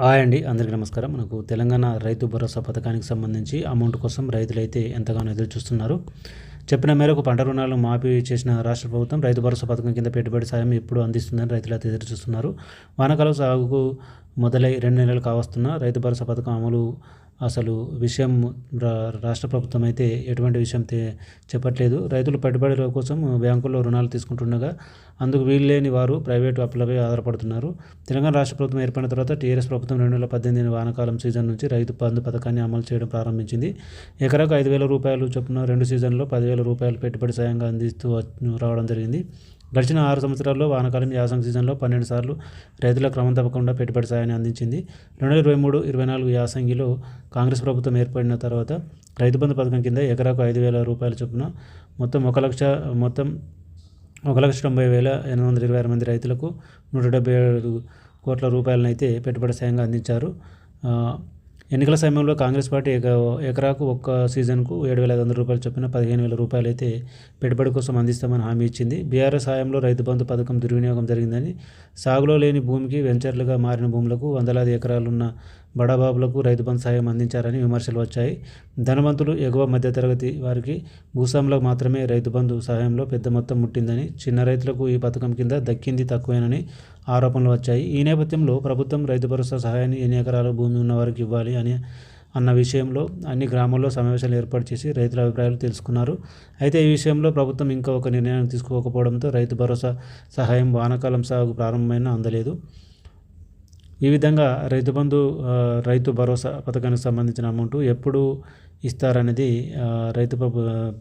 Hi అండి అందరికీ నమస్కారం. మనకు తెలంగాణ రైతు భరోసా పథకానికి సంబంధించి అమౌంట్ కోసం రైతులైతే ఎంతగానో ఎదురు చూస్తున్నారు. చెప్పిన మేరకు పంట రుణాలు మాఫీ చేసిన రాష్ట్ర ప్రభుత్వం రైతు భరోసా పథకం కింద పెట్టుబడి సాయం ఎప్పుడు అందిస్తుందని రైతులు అయితే ఎదురు చూస్తున్నారు. వానాకాలం సాగుకు మొదలై రెండు నెలలు కావస్తున్న రైతు భరోసా పథకం అమలు అసలు విషయం రాష్ట్ర ప్రభుత్వం అయితే ఎటువంటి విషయం చెప్పట్లేదు. రైతులు పెట్టుబడుల కోసం బ్యాంకుల్లో రుణాలు తీసుకుంటుండగా అందుకు వీల్లేని వారు ప్రైవేటు అప్పులపై ఆధారపడుతున్నారు. తెలంగాణ రాష్ట్ర ప్రభుత్వం ఏర్పడిన తర్వాత టీఆర్ఎస్ ప్రభుత్వం రెండు వేల పద్దెనిమిది వానాకాలం సీజన్ నుంచి రైతు బంధు పథకాన్ని అమలు చేయడం ప్రారంభించింది. ఎకరాకు ఐదు వేల రూపాయలు చొప్పున రెండు సీజన్లో పదివేల రూపాయలు పెట్టుబడి సాయంగా అందిస్తూ రావడం జరిగింది. గడిచిన ఆరు సంవత్సరాల్లో వానాకాలం యాసంగి సీజన్లో పన్నెండు సార్లు రైతుల క్రమం తప్పకుండా పెట్టుబడి సాయాన్ని అందించింది. రెండు వేల ఇరవై మూడు ఇరవై నాలుగు యాసంగిలో కాంగ్రెస్ ప్రభుత్వం ఏర్పడిన తర్వాత రైతు బంధు పథకం కింద ఎకరాకు ఐదు వేల రూపాయల చొప్పున మొత్తం ఒక లక్ష మొత్తం ఒక లక్ష తొంభై వేల ఎనిమిది వందల ఇరవై ఆరు మంది రైతులకు నూట డెబ్బై ఏడు కోట్ల రూపాయలను అయితే పెట్టుబడి సాయంగా అందించారు. ఎన్నికల సమయంలో కాంగ్రెస్ పార్టీ ఎకరాకు ఒక్క సీజన్కు ఏడు వేల ఐదు వందల రూపాయలు చొప్పున పదిహేను వేల రూపాయలు అయితే పెట్టుబడి కోసం అందిస్తామని హామీ ఇచ్చింది. బీఆర్ఎస్ హయాంలో రైతు బంధు పథకం దుర్వినియోగం జరిగిందని సాగులో లేని భూమికి వెంచర్లుగా మారిన భూములకు వందలాది ఎకరాలున్న బడాబాబులకు రైతు బంధు సాయం అందించారని విమర్శలు వచ్చాయి. ధనవంతులు ఎగువ మధ్యతరగతి వారికి భూస్వాములకు మాత్రమే రైతు బంధు సహాయంలో పెద్ద మొత్తం ముట్టిందని చిన్న రైతులకు ఈ పథకం కింద దక్కింది తక్కువేనని ఆరోపణలు వచ్చాయి. ఈ నేపథ్యంలో ప్రభుత్వం రైతు భరోసా సహాయాన్ని ఎన్ని ఎకరాల భూమి ఉన్నవారికి ఇవ్వాలి ఇవ్వాలి అని అన్న విషయంలో అన్ని గ్రామాల్లో సమావేశాలు ఏర్పాటు చేసి రైతుల అభిప్రాయాలు తెలుసుకున్నారు. అయితే ఈ విషయంలో ప్రభుత్వం ఇంకా ఒక నిర్ణయం తీసుకోకపోవడంతో రైతు భరోసా సహాయం వానాకాలం సాగు ప్రారంభమైన అందలేదు. ఈ విధంగా రైతు బంధు రైతు భరోసా పథకానికి సంబంధించిన అమౌంట్ ఎప్పుడు ఇస్తారనేది రైతు ప్రభు-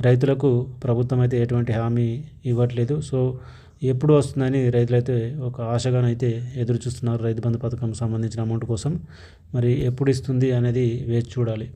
రైతులకు ప్రభుత్వం అయితే ఎటువంటి హామీ ఇవ్వట్లేదు. సో ఎప్పుడు వస్తుందని రైతులైతే ఒక ఆశగానైతే ఎదురు చూస్తున్నారు రైతు బంధు పథకం సంబంధించిన అమౌంట్ కోసం. మరి ఎప్పుడు ఇస్తుంది అనేది వేచి చూడాలి.